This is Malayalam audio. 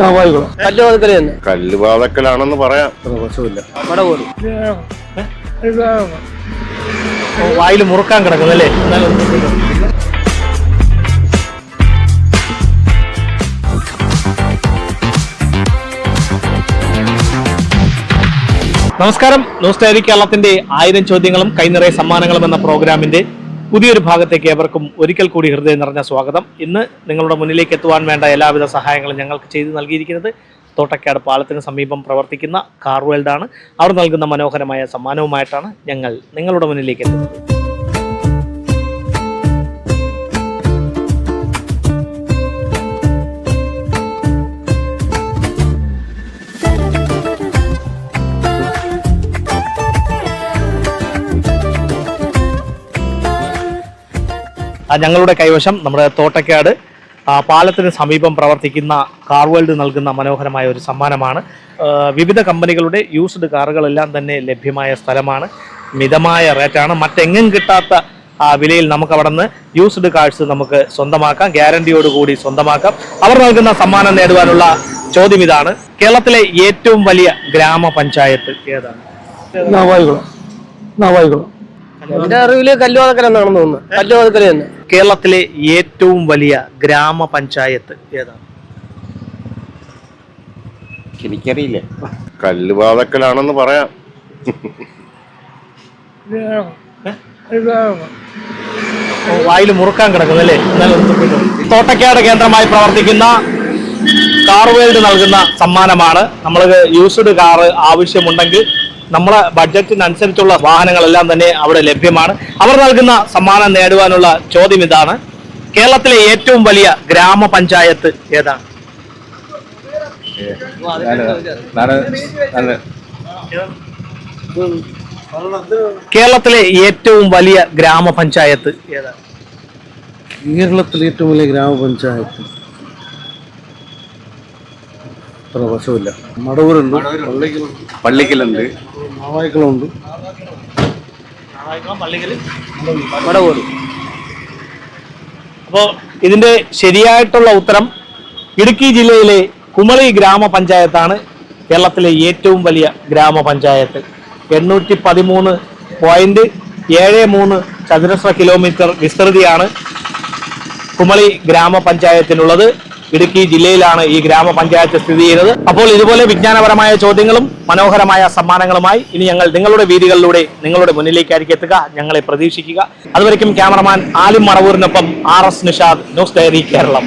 നാവായിക്കുളം തന്നെ കല്ലുപാതക്കലാണെന്ന് പറയാം. പ്രശ്നമില്ല വടകൂർ വായിൽ മുറുക്കാൻ കിടക്കുന്നു അല്ലേ? നമസ്കാരം. ന്യൂസ് ഡയറി കേരളത്തിന്റെ ആയിരം ചോദ്യങ്ങളും കൈനിറയ സമ്മാനങ്ങളും എന്ന പ്രോഗ്രാമിന്റെ പുതിയൊരു ഭാഗത്തേക്ക് ഏവർക്കും ഒരിക്കൽ കൂടി ഹൃദയം നിറഞ്ഞ സ്വാഗതം. ഇന്ന് നിങ്ങളുടെ മുന്നിലേക്ക് എത്തുവാൻ വേണ്ട എല്ലാവിധ സഹായങ്ങളും ഞങ്ങൾക്ക് ചെയ്തു നൽകിയിരിക്കുന്നത് തോട്ടക്കാട് പാലത്തിന് സമീപം പ്രവർത്തിക്കുന്ന കാർ വേൾഡാണ് അവർ നൽകുന്ന മനോഹരമായ സമ്മാനവുമായിട്ടാണ് ഞങ്ങൾ നിങ്ങളുടെ മുന്നിലേക്ക് എത്തുന്നത്. ഞങ്ങളുടെ കൈവശം നമ്മുടെ തോട്ടക്കാട് പാലത്തിന് സമീപം പ്രവർത്തിക്കുന്ന കാർ വേൾഡ് നൽകുന്ന മനോഹരമായ ഒരു സമ്മാനമാണ്. വിവിധ കമ്പനികളുടെ യൂസ്ഡ് കാറുകളെല്ലാം തന്നെ ലഭ്യമായ സ്ഥലമാണ്. മിതമായ റേറ്റാണ്. മറ്റെങ്ങും കിട്ടാത്ത ആ വിലയിൽ നമുക്ക് അവിടെ നിന്ന് യൂസ്ഡ് കാർഡ്സ് നമുക്ക് സ്വന്തമാക്കാം. ഗ്യാരണ്ടിയോടുകൂടി സ്വന്തമാക്കാം. അവർ നൽകുന്ന സമ്മാനം നേടുവാനുള്ള ചോദ്യം ഇതാണ്. കേരളത്തിലെ ഏറ്റവും വലിയ ഗ്രാമപഞ്ചായത്ത് ഏതാണ്? എന്റെ അറിവിൽ കല്ലുവാതക്കര എന്നാണെന്ന് തോന്നുന്നു. കല്ലുവാതക്കര തന്നെ. കേരളത്തിലെ ഏറ്റവും വലിയ ഗ്രാമപഞ്ചായത്ത് ഏതാണ്? എനിക്കറിയില്ല. കല്ലുപാതക്കലാണെന്ന് പറയാം. വായിൽ മുറുക്കാൻ കിടക്കുന്നു അല്ലേ? തോട്ടക്കാട് കേന്ദ്രമായി പ്രവർത്തിക്കുന്ന കാർ വേൾഡ് നൽകുന്ന സമ്മാനമാണ്. നമ്മൾ യൂസ്ഡ് കാറ് ആവശ്യമുണ്ടെങ്കിൽ നമ്മളെ ബഡ്ജറ്റിനനുസരിച്ചുള്ള വാഹനങ്ങളെല്ലാം തന്നെ അവിടെ ലഭ്യമാണ്. അവർ നൽകുന്ന സമ്മാനം നേടുവാനുള്ള ചോദ്യം ഇതാണ്. കേരളത്തിലെ ഏറ്റവും വലിയ ഗ്രാമപഞ്ചായത്ത് ഏതാണ്? കേരളത്തിലെ ഏറ്റവും വലിയ ഗ്രാമപഞ്ചായത്ത് ഏതാണ്? കേരളത്തിലെ ഏറ്റവും വലിയ ഗ്രാമപഞ്ചായത്ത്. പ്രവശമില്ല മടവൂരുണ്ട്. പള്ളിക്കലുണ്ട്. നാവായിക്കുളമുണ്ട് വടകൂർ അപ്പോൾ ഇതിന്റെ ശരിയായിട്ടുള്ള ഉത്തരം ഇടുക്കി ജില്ലയിലെ കുമളി ഗ്രാമപഞ്ചായത്താണ് കേരളത്തിലെ ഏറ്റവും വലിയ ഗ്രാമപഞ്ചായത്ത്. എണ്ണൂറ്റി പതിമൂന്ന് പോയിന്റ് ഏഴ് മൂന്ന് ചതുരശ്ര കിലോമീറ്റർ വിസ്തൃതിയാണ് കുമളി ഗ്രാമപഞ്ചായത്തിനുള്ളത്. ഇടുക്കി ജില്ലയിലാണ് ഈ ഗ്രാമപഞ്ചായത്ത് സ്ഥിതി ചെയ്യുന്നത്. അപ്പോൾ ഇതുപോലെ വിജ്ഞാനപരമായ ചോദ്യങ്ങളും മനോഹരമായ സമ്മാനങ്ങളുമായി ഇനി ഞങ്ങൾ നിങ്ങളുടെ വീതികളിലൂടെ നിങ്ങളുടെ മുന്നിലേക്കായിരിക്കും എത്തുക. ഞങ്ങളെ പ്രതീക്ഷിക്കുക. അതുവരയ്ക്കും cameraman Alim മറവൂരിനൊപ്പം R S Nishad news diary Keralam.